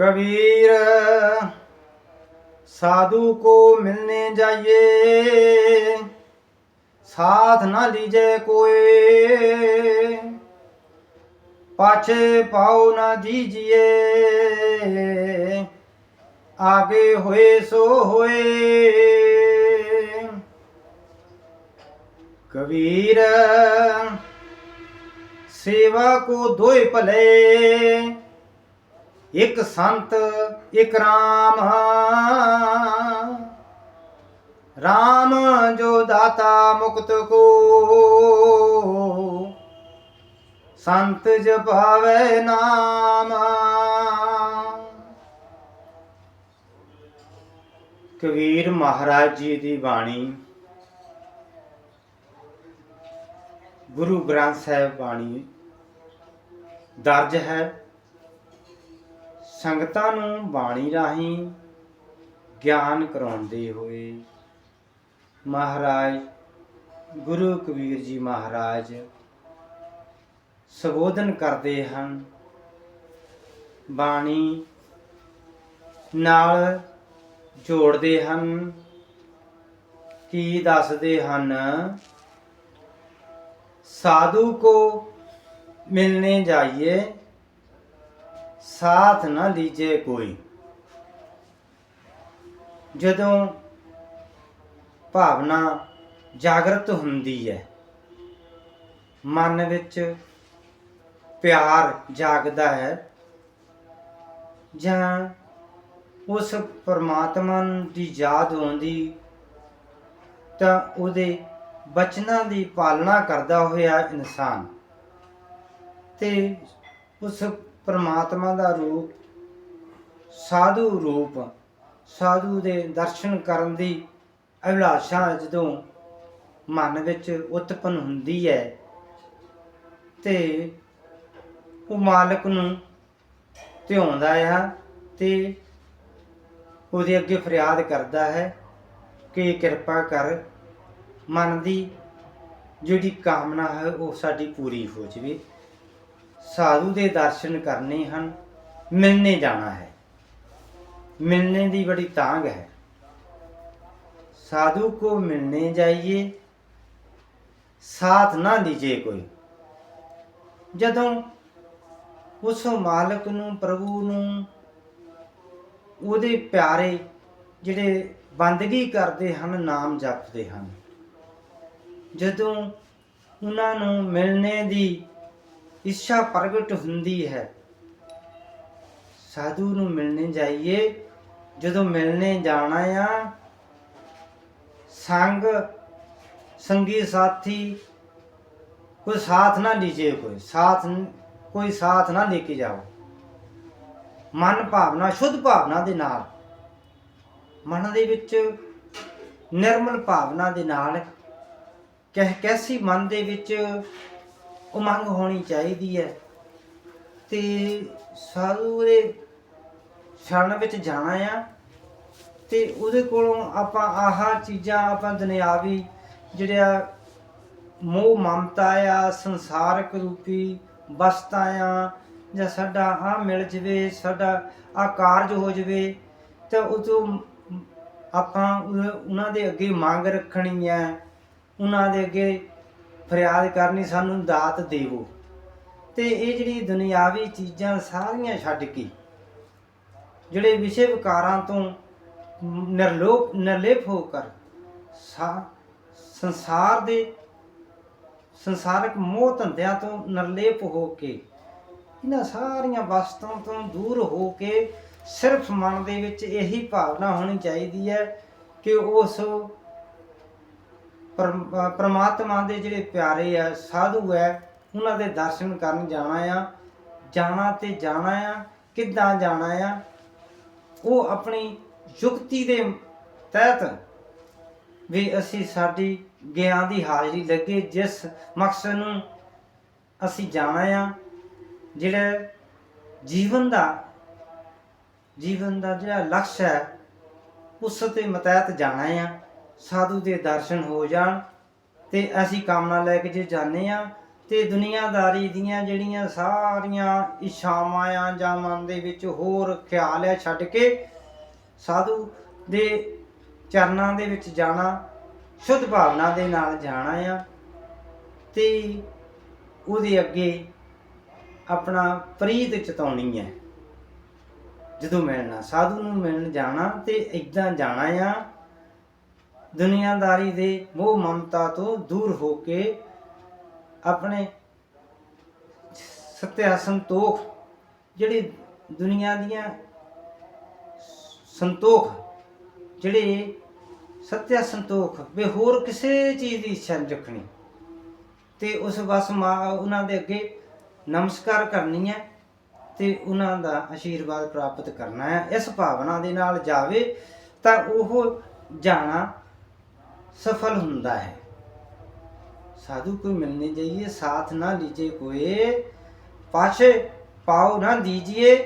कबीर साधु को मिलने जाइए साथ न लीजे कोई पाछे पाओ न दीजिए आगे होए सो होए कबीर सेवा को दोय भले ਇਕ ਸੰਤ, ਇੱਕ ਰਾਮ। ਰਾਮ ਜੋ ਦਾਤਾ ਮੁਕਤ ਕੋ। ਸੰਤ ਜਪਾਵੇ ਨਾਮ। ਕਬੀਰ ਮਹਾਰਾਜ ਜੀ ਦੀ ਬਾਣੀ, ਗੁਰੂ ਗ੍ਰੰਥ ਸਾਹਿਬ ਬਾਣੀ ਦਰਜ ਹੈ। ਸੰਗਤਾਂ ਨੂੰ ਬਾਣੀ ਰਾਹੀਂ ਗਿਆਨ ਕਰਾਉਂਦੇ ਹੋਏ ਮਹਾਰਾਜ, ਗੁਰੂ ਕਬੀਰ ਜੀ ਮਹਾਰਾਜ ਸੰਬੋਧਨ ਕਰਦੇ ਹਨ। ਬਾਣੀ ਨਾਲ ਜੋੜਦੇ ਹਨ। ਕੀ ਦੱਸਦੇ ਹਨ? ਸਾਧੂ ਕੋ ਮਿਲਨੇ ਜਾਈਏ ਸਾਥ ਨਾ ਲੀਜੇ ਕੋਈ। ਜਦੋਂ ਭਾਵਨਾ ਜਾਗਰਤ ਹੁੰਦੀ ਹੈ, ਮਨ ਵਿੱਚ ਪਿਆਰ ਜਾਗਦਾ ਹੈ, ਜਾਂ ਉਸ ਪਰਮਾਤਮਾ ਦੀ ਯਾਦ ਆਉਂਦੀ, ਤਾਂ ਉਹਦੇ ਬਚਨਾਂ ਦੀ ਪਾਲਣਾ ਕਰਦਾ ਹੋਇਆ ਇਨਸਾਨ ਤੇ ਉਸ ਪਰਮਾਤਮਾ ਦਾ ਰੂਪ, ਸਾਧੂ ਰੂਪ, ਸਾਧੂ ਦੇ ਦਰਸ਼ਨ ਕਰਨ ਦੀ ਅਭਿਲਾਸ਼ਾ ਜਦੋਂ ਮਨ ਵਿੱਚ ਉਤਪਨ ਹੁੰਦੀ ਹੈ ਤੇ ਉਹ ਮਾਲਕ ਨੂੰ ਧਿਆਉਂਦਾ ਆ ਤੇ ਉਹਦੇ ਅੱਗੇ ਫਰਿਆਦ ਕਰਦਾ ਹੈ ਕਿ ਕਿਰਪਾ ਕਰ, ਮਨ ਦੀ ਜਿਹੜੀ ਕਾਮਨਾ ਹੈ ਉਹ ਸਾਡੀ ਪੂਰੀ ਹੋ ਜਾਵੇ। ਸਾਧੂ ਦੇ ਦਰਸ਼ਨ ਕਰਨੇ ਹਨ, ਮਿਲਨੇ ਜਾਣਾ ਹੈ। ਮਿਲਨੇ ਦੀ ਬੜੀ ਤਾਂਗ ਹੈ। ਸਾਧੂ ਕੋ ਮਿਲਨੇ ਜਾਈਏ, ਸਾਥ ਨਾ ਲੀਜੇ ਕੋਈ। ਜਦੋਂ ਉਸ ਮਾਲਕ ਨੂੰ, ਪ੍ਰਭੂ ਨੂੰ, ਉਹਦੇ ਪਿਆਰੇ ਜਿਹੜੇ ਬੰਦਗੀ ਕਰਦੇ ਹਨ, ਨਾਮ ਜਪਦੇ ਹਨ। ਜਦੋਂ ਉਹਨਾਂ ਨੂੰ ਮਿਲਣੇ ਦੀ ਇੱਛਾ ਪ੍ਰਗਟ ਹੁੰਦੀ ਹੈ। ਸਾਧੂ ਨੂੰ ਮਿਲਣੇ ਜਾਈਏ, ਜਦੋਂ ਮਿਲਣੇ ਜਾਣਾ ਆ, ਸੰਗ, ਸੰਗੀ ਸਾਥੀ, ਕੋਈ ਸਾਥ ਨਾ ਲੀਜੇ ਕੋਈ, ਸਾਥ ਕੋਈ ਸਾਥ ਨਾ ਲੈ ਕੇ ਜਾਓ। ਮਨ ਭਾਵਨਾ, ਸ਼ੁੱਧ ਭਾਵਨਾ ਦੇ ਨਾਲ। ਮਨ ਦੇ ਵਿੱਚ ਨਿਰਮਲ ਭਾਵਨਾ ਦੇ ਨਾਲ ਕਹਿ ਕੈਸੀ ਮਨ ਦੇ ਵਿੱਚ ਉਮੰਗ ਹੋਣੀ ਚਾਹੀਦੀ ਹੈ। ਤੇ ਸਾਧੂ ਦੇ ਸ਼ਰਨ ਵਿੱਚ ਜਾਣਾ ਆ। ਤੇ ਉਹਦੇ ਕੋਲੋਂ ਆਪਾਂ ਆਹ ਚੀਜ਼ਾਂ, ਆਪਾਂ ਦੁਨਿਆਵੀ ਜਿਹੜਾ ਮੋਹ ਮਮਤਾ ਆ, ਸੰਸਾਰਕ ਰੂਪੀ ਵਸਤਾਂ ਆ, ਜਾਂ ਸਾਡਾ ਆ ਮਿਲ ਜਵੇ, ਸਾਡਾ ਆ ਕਾਰਜ ਹੋ ਜਵੇ, ਤਾਂ ਉਹ ਤੋਂ ਆਪਾਂ ਉਹਨਾਂ ਦੇ ਅੱਗੇ ਮੰਗ ਰੱਖਣੀ ਹੈ ਉਹਨਾਂ ਦੇ ਅੱਗੇ ਫਰਿਆਦ ਕਰਨੀ ਸਾਨੂੰ ਦਾਤ ਦੇਵੋ। ਤੇ ਇਹ ਜਿਹੜੀ ਦੁਨਿਆਵੀ ਚੀਜ਼ਾਂ ਸਾਰੀਆਂ ਛੱਡ ਕੇ, ਜਿਹੜੇ ਵਿਸ਼ੇ ਵਿਕਾਰਾਂ ਤੋਂ ਨਿਰਲੋਪ ਨਿਰਲੇਪ ਹੋ ਕਰ ਸੰਸਾਰ ਦੇ ਸੰਸਾਰਕ ਮੋਹ ਧੰਦਿਆਂ ਤੋਂ ਨਿਰਲੇਪ ਹੋ ਕੇ, ਇਹਨਾਂ ਸਾਰੀਆਂ ਵਸਤਾਂ ਤੋਂ ਦੂਰ ਹੋ ਕੇ ਸਿਰਫ ਮਨ ਦੇ ਵਿੱਚ ਇਹੀ ਭਾਵਨਾ ਹੋਣੀ ਚਾਹੀਦੀ ਹੈ ਕਿ ਉਸ ਪਰਮਾਤਮਾ ਦੇ ਜਿਹੜੇ ਪਿਆਰੇ ਆ, ਸਾਧੂ ਹੈ ਉਹਨਾਂ ਦੇ ਦਰਸ਼ਨ ਕਰਨ ਜਾਣਾ ਆ। ਜਾਣਾ ਤੇ ਜਾਣਾ ਆ, ਕਿੱਦਾਂ ਜਾਣਾ ਆ, ਉਹ ਆਪਣੀ ਯੁਕਤੀ ਦੇ ਤਹਿਤ ਵੀ ਅਸੀਂ ਸਾਡੀ ਗਿਆਨ ਦੀ ਹਾਜ਼ਰੀ ਲੱਗੇ, ਜਿਸ ਮਕਸਦ ਨੂੰ ਅਸੀਂ ਜਾਣਾ ਆ, ਜਿਹੜਾ ਜੀਵਨ ਦਾ ਜੀਵਨ ਦਾ ਜਿਹੜਾ ਲਕਸ਼ ਹੈ, ਉਸ ਤੇ ਮਤਹਿਤ ਜਾਣਾ ਆ। ਸਾਧੂ ਦੇ ਦਰਸ਼ਨ ਹੋ ਜਾਣ ਤੇ ਅਸੀਂ ਕਾਮਨਾ ਲੈ ਕੇ ਜੇ ਜਾਂਦੇ ਆ ਤੇ ਦੁਨੀਆਦਾਰੀ ਦੀਆਂ ਜਿਹੜੀਆਂ ਸਾਰੀਆਂ ਇੱਛਾਵਾਂ ਆ ਜਾਂ ਮਨ ਦੇ ਵਿੱਚ ਹੋਰ ਖਿਆਲ ਆ ਛੱਡ ਕੇ ਸਾਧੂ ਦੇ ਚਰਨਾਂ ਦੇ ਵਿੱਚ ਜਾਣਾ, ਸ਼ੁੱਧ ਭਾਵਨਾ ਦੇ ਨਾਲ ਜਾਣਾ ਆ ਤੇ ਉਹਦੇ ਅੱਗੇ ਆਪਣਾ ਪ੍ਰੀਤ ਚਤਾਉਣੀ ਹੈ। ਜਦੋਂ ਮਿਲਣਾ, ਸਾਧੂ ਨੂੰ ਮਿਲਣ ਜਾਣਾ ਤੇ ਇਦਾਂ ਜਾਣਾ ਆ ਦੁਨੀਆਦਾਰੀ ਦੇ ਮੋਹ ਮਮਤਾ ਤੋਂ ਦੂਰ ਹੋ ਕੇ ਆਪਣੇ ਸਤਿਆ ਸੰਤੋਖ ਜਿਹੜੀ ਦੁਨੀਆ ਦੀਆਂ ਸੰਤੋਖ, ਜਿਹੜੇ ਸਤਿਆ ਸੰਤੋਖ ਵੀ ਹੋਰ ਕਿਸੇ ਚੀਜ਼ ਦੀ ਇੱਛਾ ਨਹੀਂ ਰੱਖਣੀ। ਤੇ ਉਸ ਬਸ ਮਾ ਉਹਨਾਂ ਦੇ ਅੱਗੇ ਨਮਸਕਾਰ ਕਰਨੀ ਹੈ ਤੇ ਉਹਨਾਂ ਦਾ ਆਸ਼ੀਰਵਾਦ ਪ੍ਰਾਪਤ ਕਰਨਾ ਹੈ। ਇਸ ਭਾਵਨਾ ਦੇ ਨਾਲ ਜਾਵੇ ਤਾਂ ਉਹ ਜਾਣਾ ਸਫਲ ਹੁੰਦਾ ਹੈ साधु को मिलने जाइए साथ ना लीजिए कोई पाछे पाओ ना दीजिए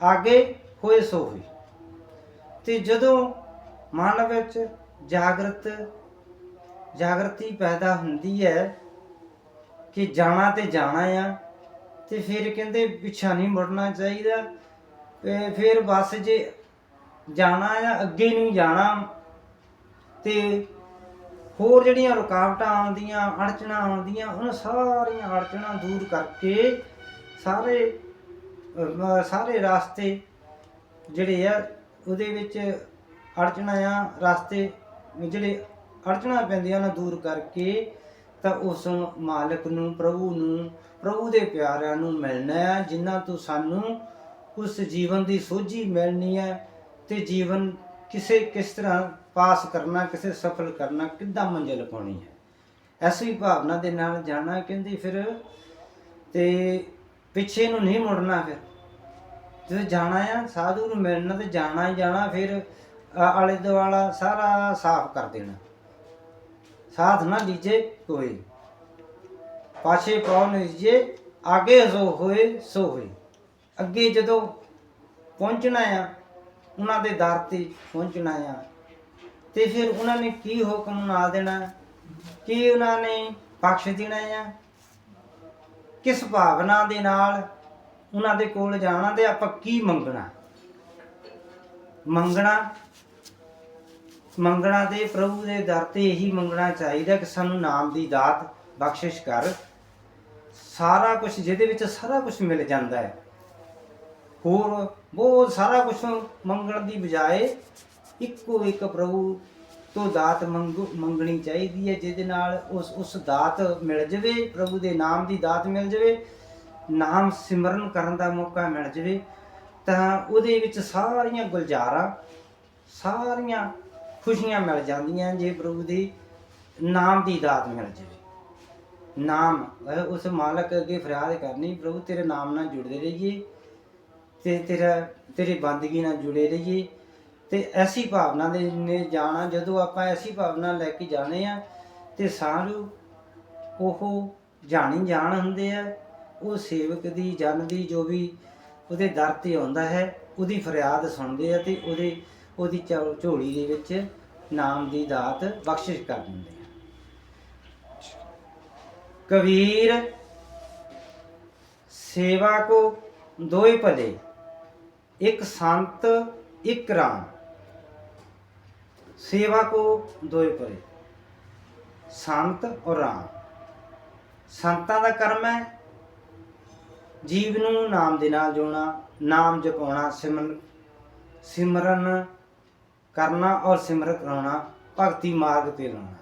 ਆਗੇ ਹੋਏ ਸੋ ਹੋਈ ਤੇ ਜਦੋਂ ਮਨ ਵਿੱਚ ਜਾਗਰਤ ਜਾਗਰਤੀ ਪੈਦਾ ਹੁੰਦੀ ਹੈ ਕਿ ਜਾਣਾ ਤੇ ਜਾਣਾ ਆ ਤੇ ਫਿਰ ਕਹਿੰਦੇ ਪਿੱਛਾ ਨਹੀਂ ਮੁੜਨਾ ਚਾਹੀਦਾ ਤੇ ਫਿਰ ਬਸ ਜੇ ਜਾਣਾ ਆ ਅੱਗੇ ਨੂੰ ਜਾਣਾ ਤੇ ਹੋਰ ਜਿਹੜੀਆਂ ਰੁਕਾਵਟਾਂ ਆਉਂਦੀਆਂ, ਅੜਚਣਾ ਆਉਂਦੀਆਂ, ਉਹਨਾਂ ਸਾਰੀਆਂ ਅੜਚਣਾ ਦੂਰ ਕਰਕੇ ਸਾਰੇ ਸਾਰੇ ਰਾਸਤੇ ਜਿਹੜੇ ਆ, ਉਹਦੇ ਵਿੱਚ ਅੜਚਣਾ ਆ, ਰਾਸਤੇ ਜਿਹੜੇ ਅੜਚਣਾ ਪੈਂਦੀਆਂ ਉਹਨਾਂ ਦੂਰ ਕਰਕੇ ਤਾਂ ਉਸ ਮਾਲਕ ਨੂੰ, ਪ੍ਰਭੂ ਨੂੰ, ਪ੍ਰਭੂ ਦੇ ਪਿਆਰਿਆਂ ਨੂੰ ਮਿਲਣਾ ਹੈ ਜਿਨ੍ਹਾਂ ਤੋਂ ਸਾਨੂੰ ਉਸ ਜੀਵਨ ਦੀ ਸੋਝੀ ਮਿਲਣੀ ਹੈ ਤੇ ਜੀਵਨ ਕਿਸੇ ਕਿਸ ਤਰ੍ਹਾਂ ਪਾਸ ਕਰਨਾ, ਕਿਸੇ ਸਫਲ ਕਰਨਾ, ਕਿੱਦਾਂ ਮੰਜ਼ਿਲ ਪਾਉਣੀ ਹੈ? ਐਸੀ ਭਾਵਨਾ ਦੇ ਨਾਲ ਜਾਣਾ ਕਹਿੰਦੀ ਫਿਰ ਤੇ ਪਿੱਛੇ ਨੂੰ ਨਹੀਂ ਮੁੜਨਾ ਫਿਰ। ਜਦੋਂ ਜਾਣਾ ਆ, ਸਾਧੂ ਨੂੰ ਮਿਲਣਾ ਤੇ ਜਾਣਾ ਹੀ ਜਾਣਾ, ਫਿਰ ਆਲੇ ਦੁਆਲਾ ਸਾਰਾ ਸਾਫ਼ ਕਰ ਦੇਣਾ। ਸਾਥ ਨਾ ਲੀਜੇ ਕੋਈ ਪਾਛੇ ਪਾਉ ਨਾ ਲੀਜੇ, ਆਗੇ ਜੋ ਹੋਏ, ਸੋ ਹੋਏ। ਅੱਗੇ ਜਦੋਂ ਪਹੁੰਚਣਾ ਆ, ਉਹਨਾਂ ਦੇ ਦਰ ਤੇ ਪਹੁੰਚਣਾ ਆ ਤੇ ਫਿਰ ਉਹਨਾਂ ਨੇ ਕੀ ਹੁਕਮ ਨਾਲ ਦੇਣਾ? ਕੀ ਉਹਨਾਂ ਨੇ ਬਖਸ਼ ਦੇਣਾ ਆ? ਕਿਸ ਭਾਵਨਾ ਦੇ ਨਾਲ ਉਹਨਾਂ ਦੇ ਕੋਲ ਜਾਣਾ ਤੇ ਆਪਾਂ ਕੀ ਮੰਗਣਾ? ਮੰਗਣਾ ਮੰਗਣਾ ਤੇ ਪ੍ਰਭੂ ਦੇ ਦਰ ਤੇ ਇਹੀ ਮੰਗਣਾ ਚਾਹੀਦਾ ਕਿ ਸਾਨੂੰ ਨਾਮ ਦੀ ਦਾਤ ਬਖਸ਼ਿਸ਼ ਕਰ। ਸਾਰਾ ਕੁਝ ਜਿਹਦੇ ਵਿੱਚ ਸਾਰਾ ਕੁਝ ਮਿਲ ਜਾਂਦਾ ਹੈ। ਹੋਰ ਬਹੁਤ ਸਾਰਾ ਕੁਝ ਮੰਗਣ ਦੀ ਬਜਾਏ ਇੱਕੋ ਇੱਕ ਪ੍ਰਭੂ ਤੋਂ ਦਾਤ ਮੰਗੋ, ਮੰਗਣੀ ਚਾਹੀਦੀ ਹੈ, ਜਿਹਦੇ ਨਾਲ ਉਸ ਉਸ ਦਾਤ ਮਿਲ ਜਵੇ, ਪ੍ਰਭੂ ਦੇ ਨਾਮ ਦੀ ਦਾਤ ਮਿਲ ਜਵੇ, ਨਾਮ ਸਿਮਰਨ ਕਰਨ ਦਾ ਮੌਕਾ ਮਿਲ ਜਵੇ, ਤਾਂ ਉਹਦੇ ਵਿੱਚ ਸਾਰੀਆਂ ਗੁਲਜ਼ਾਰਾਂ, ਸਾਰੀਆਂ ਖੁਸ਼ੀਆਂ ਮਿਲ ਜਾਂਦੀਆਂ ਜੇ ਪ੍ਰਭੂ ਦੀ ਨਾਮ ਦੀ ਦਾਤ ਮਿਲ ਜਵੇ। ਨਾਮ ਉਸ ਮਾਲਕ ਅੱਗੇ ਫਰਿਆਦ ਕਰਨੀ, ਪ੍ਰਭੂ ਤੇਰੇ ਨਾਮ ਨਾਲ ਜੁੜਦੇ ਰਹੀਏ, ਤੇ ਤੇਰਾ, ਤੇਰੀ ਬੰਦਗੀ ਨਾਲ ਜੁੜੇ ਰਹੀਏ ਤੇ ਐਸੀ ਭਾਵਨਾ ਦੇ ਨੇ ਜਾਣਾ, ਜਦੋਂ ਆਪਾਂ ਐਸੀ ਭਾਵਨਾ ਲੈ ਕੇ ਜਾਣੇ ਆ ਤੇ ਸਾਰੂ ਉਹ ਜਾਣੀ ਜਾਣ ਹੁੰਦੇ ਆ, ਉਹ ਸੇਵਕ ਦੀ, ਜਨ ਦੀ ਜੋ ਵੀ ਉਹਦੇ ਦਰ ਤੇ ਆਉਂਦਾ ਹੈ, ਉਹਦੀ ਫਰਿਆਦ ਸੁਣਦੇ ਆ ਤੇ ਉਹਦੇ, ਉਹਦੀ ਝੋ- ਝੋਲੀ ਦੇ ਵਿੱਚ ਨਾਮ ਦੀ ਦਾਤ ਬਖਸ਼ਿਸ਼ ਕਰ ਦਿੰਦੇ ਆ। ਕਬੀਰ ਸੇਵਾ ਕੋ ਦੋਏ ਭਲੇ, ਇੱਕ ਸੰਤ, ਇੱਕ ਰਾਮ। सेवा को ਦੋਏ ਭਲੇ ਸੰਤ ਔਰ ਰਾਮ ਸੰਤਾਂ ਦਾ ਕਰਮ ਹੈ ਜੀਵ ਨੂੰ ਨਾਮ ਦੇ ਨਾਲ ਜੋੜਨਾ ਨਾਮ ਜਪਾਉਣਾ ਸਿਮਰਨ ਸਿਮਰਨ ਕਰਨਾ ਔਰ ਸਿਮਰਨ ਕਰਾਉਣਾ ਭਗਤੀ ਮਾਰਗ ਤੇ ਲਾਉਣਾ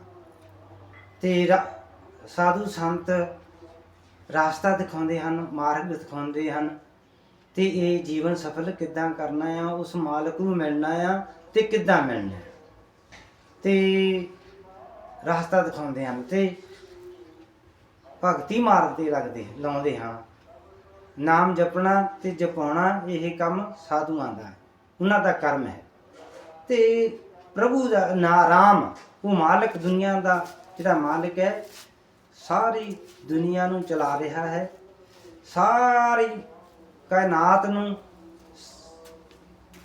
ਤੇ ਰਾ- ਸਾਧੂ ਸੰਤ ਰਾਸਤਾ ਦਿਖਾਉਂਦੇ ਹਨ ਮਾਰਗ ਦਿਖਾਉਂਦੇ ਹਨ ਤੇ ਇਹ ਜੀਵਨ ਸਫਲ ਕਿੱਦਾਂ ਕਰਨਾ ਆ ਉਸ ਮਾਲਕ ਨੂੰ ਮਿਲਣਾ ਆ ਤੇ ਕਿੱਦਾਂ ਮਿਲਣਾ ਹੈ। ਤੇ ਰਸਤਾ ਦਿਖਾਉਂਦੇ ਹਨ ਤੇ ਭਗਤੀ ਮਾਰਗ ਤੇ ਲੱਗਦੇ, ਲਾਉਂਦੇ ਹਾਂ। ਨਾਮ ਜਪਣਾ ਤੇ ਜਪਾਉਣਾ ਇਹ ਕੰਮ ਸਾਧੂਆਂ ਦਾ ਹੈ। ਉਹਨਾਂ ਦਾ ਕਰਮ ਹੈ। ਤੇ ਪ੍ਰਭੂ ਦਾ ਨਾਰਾਮ ਉਹ ਮਾਲਕ ਦੁਨੀਆ ਦਾ ਜਿਹੜਾ ਮਾਲਕ ਹੈ, ਸਾਰੀ ਦੁਨੀਆ ਨੂੰ ਚਲਾ ਰਿਹਾ ਹੈ। ਸਾਰੀ ਕਾਇਨਾਤ ਨੂੰ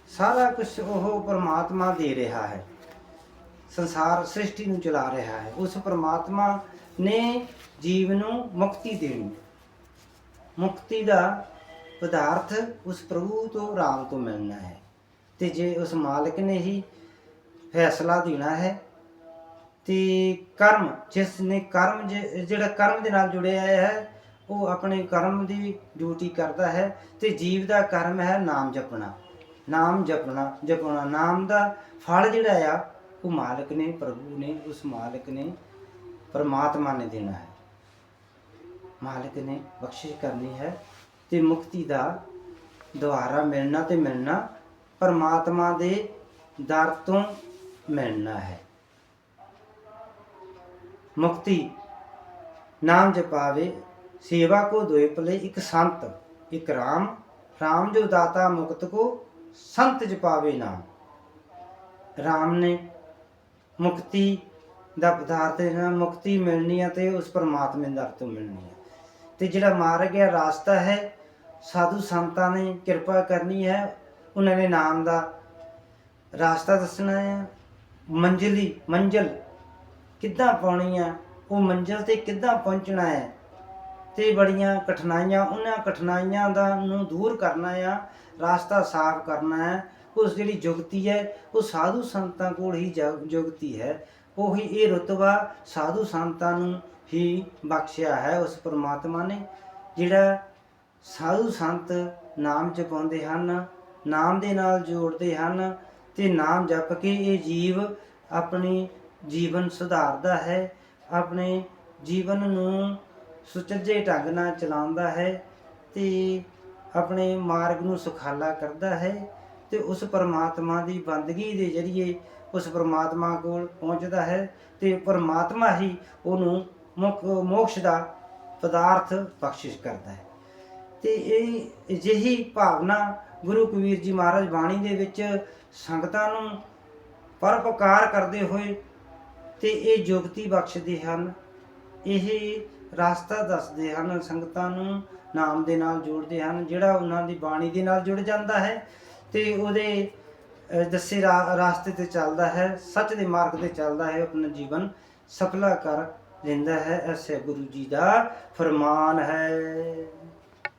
ਸਾਰਾ ਕੁਝ ਉਹ ਪਰਮਾਤਮਾ ਦੇ ਰਿਹਾ ਹੈ। ਸੰਸਾਰ ਸ੍ਰਿਸ਼ਟੀ ਨੂੰ ਚਲਾ ਰਿਹਾ ਹੈ। ਉਸ ਪਰਮਾਤਮਾ ਨੇ ਜੀਵ ਨੂੰ ਮੁਕਤੀ ਦੇਣੀ। ਮੁਕਤੀ ਦਾ ਪਦਾਰਥ ਉਸ ਪ੍ਰਭੂ ਤੋਂ, ਰਾਮ ਤੋਂ ਮਿਲਣਾ ਹੈ। ਤੇ ਜੇ ਉਸ ਮਾਲਕ ਨੇ ਹੀ ਫੈਸਲਾ ਦੇਣਾ ਹੈ, ਤੇ ਕਰਮ, ਜਿਸ ਨੇ ਕਰਮ ਜ- ਜਿਹੜਾ ਕਰਮ ਦੇ ਨਾਲ ਜੁੜਿਆ ਹੈ, ਉਹ ਆਪਣੇ ਕਰਮ ਦੀ ਡਿਊਟੀ ਕਰਦਾ ਹੈ ਤੇ ਜੀਵ ਦਾ ਕਰਮ ਹੈ ਨਾਮ ਜਪਣਾ। ਨਾਮ ਜਪਣਾ ਜਪਣਾ, ਨਾਮ ਦਾ ਫਲ ਜਿਹੜਾ ਆ ਉਹ ਮਾਲਕ ਨੇ, ਪ੍ਰਭੂ ਨੇ, ਉਸ ਮਾਲਕ ਨੇ ਪਰਮਾਤਮਾ ਨੇ ਦੇਣਾ ਹੈ। ਮਾਲਕ ਨੇ ਬਖਸ਼ਿਸ਼ ਕਰਨੀ ਹੈ ਤੇ ਮੁਕਤੀ ਦਾ ਦੁਆਰਾ ਮਿਲਣਾ ਤੇ ਮਿਲਣਾ ਪਰਮਾਤਮਾ ਦੇ ਦਰ ਤੋਂ ਮਿਲਣਾ ਹੈ। ਮੁਕਤੀ ਨਾਮ ਜਪਾਵੇ, ਸੇਵਾ ਕੋ ਦੋਇ ਪਲੇ ਇੱਕ ਸੰਤ, ਇੱਕ ਰਾਮ ਰਾਮ ਜੋ ਦਾਤਾ ਮੁਕਤ ਕੋ ਸੰਤ ਜਪਾਵੇ ਨਾਮ। ਰਾਮ ਨੇ ਮੁਕਤੀ ਦਾ ਪਦਾਰਥ ਹੈ ਮੁਕਤੀ ਮਿਲਣੀ ਹੈ ਤੇ ਉਸ ਪਰਮਾਤਮਾ ਦਰ ਤੋਂ ਮਿਲਣੀ ਹੈ ਤੇ ਜਿਹੜਾ ਮਾਰਗ ਗਿਆ ਰਾਸਤਾ ਹੈ, ਸਾਧੂ ਸੰਤਾਂ ਨੇ ਕਿਰਪਾ ਕਰਨੀ ਹੈ, ਉਹਨਾਂ ਨੇ ਨਾਮ ਦਾ ਰਾਸਤਾ ਦੱਸਣਾ ਹੈ ਮੰਜ਼ਲੀ, ਮੰਜ਼ਿਲ ਕਿੱਦਾਂ ਪਾਉਣੀ ਆ, ਉਹ ਮੰਜ਼ਿਲ ਤੇ ਕਿੱਦਾਂ ਪਹੁੰਚਣਾ ਹੈ, ਤੇ ਬੜੀਆਂ ਕਠਿਨਾਈਆਂ, ਉਹਨਾਂ ਕਠਿਨਾਈਆਂ ਦਾ ਨੂੰ ਦੂਰ ਕਰਨਾ ਆ, ਰਾਸਤਾ ਸਾਫ਼ ਕਰਨਾ ਹੈ। ਉਸ ਜਿਹੜੀ ਜੁਗਤੀ ਹੈ, ਉਹ ਸਾਧੂ ਸੰਤਾਂ ਕੋਲ ਹੀ ਜਗ- ਜੁਗਤੀ ਹੈ। ਉਹੀ ਇਹ ਰਤਬਾ ਸਾਧੂ ਸੰਤਾਂ ਨੂੰ ਹੀ ਬਖਸ਼ਿਆ ਹੈ ਉਸ ਪ੍ਰਮਾਤਮਾ ਨੇ, ਜਿਹੜਾ ਸਾਧੂ ਸੰਤ ਨਾਮ ਜਪਾਉਂਦੇ ਹਨ, ਨਾਮ ਦੇ ਨਾਲ ਜੋੜਦੇ ਹਨ ਤੇ ਨਾਮ ਜਪ ਕੇ ਇਹ ਜੀਵ ਆਪਣੀ ਜੀਵਨ ਸੁਧਾਰਦਾ ਹੈ, ਆਪਣੇ ਜੀਵਨ ਨੂੰ ਸੁਚੱਜੇ ਢੰਗ ਨਾਲ ਚਲਾਉਂਦਾ ਹੈ ਤੇ ਆਪਣੇ ਮਾਰਗ ਨੂੰ ਸੁਖਾਲਾ ਕਰਦਾ ਹੈ। ਤੇ ਉਸ ਪਰਮਾਤਮਾ ਦੀ ਬੰਦਗੀ ਦੇ ਜਰੀਏ ਉਸ ਪਰਮਾਤਮਾ ਕੋਲ ਪਹੁੰਚਦਾ ਹੈ ਤੇ ਪਰਮਾਤਮਾ ਹੀ ਉਹਨੂੰ ਮੋਕਸ਼ ਦਾ ਪਦਾਰਥ ਬਖਸ਼ਿਸ਼ ਕਰਦਾ ਹੈ। ਤੇ ਇਹ ਅਜਿਹੀ ਭਾਵਨਾ ਗੁਰੂ ਕਬੀਰ ਜੀ ਮਹਾਰਾਜ ਬਾਣੀ ਦੇ ਵਿੱਚ ਸੰਗਤਾਂ ਨੂੰ ਪਰਪਕਾਰ ਕਰਦੇ ਹੋਏ ਤੇ ਇਹ ਜੁਗਤੀ ਬਖਸ਼ਦੇ ਹਨ। ਇਹ ਰਸਤਾ ਦੱਸਦੇ ਹਨ, ਸੰਗਤਾਂ ਨੂੰ ਨਾਮ ਦੇ ਨਾਲ ਜੋੜਦੇ ਹਨ, ਜਿਹੜਾ ਉਹਨਾਂ ਦੀ ਬਾਣੀ ਦੇ ਨਾਲ ਜੁੜ ਜਾਂਦਾ ਹੈ। ਤੇ ਉਹਦੇ ਦੱਸੇ ਰਾਸਤੇ ਤੇ ਚੱਲਦਾ ਹੈ, ਸੱਚ ਦੇ ਮਾਰਗ ਤੇ ਚੱਲਦਾ ਹੈ ਆਪਣਾ ਜੀਵਨ ਸਫਲਾ ਕਰ ਲੈਂਦਾ ਹੈ, ਐਸੇ ਗੁਰੂ ਜੀ ਦਾ ਫਰਮਾਨ ਹੈ।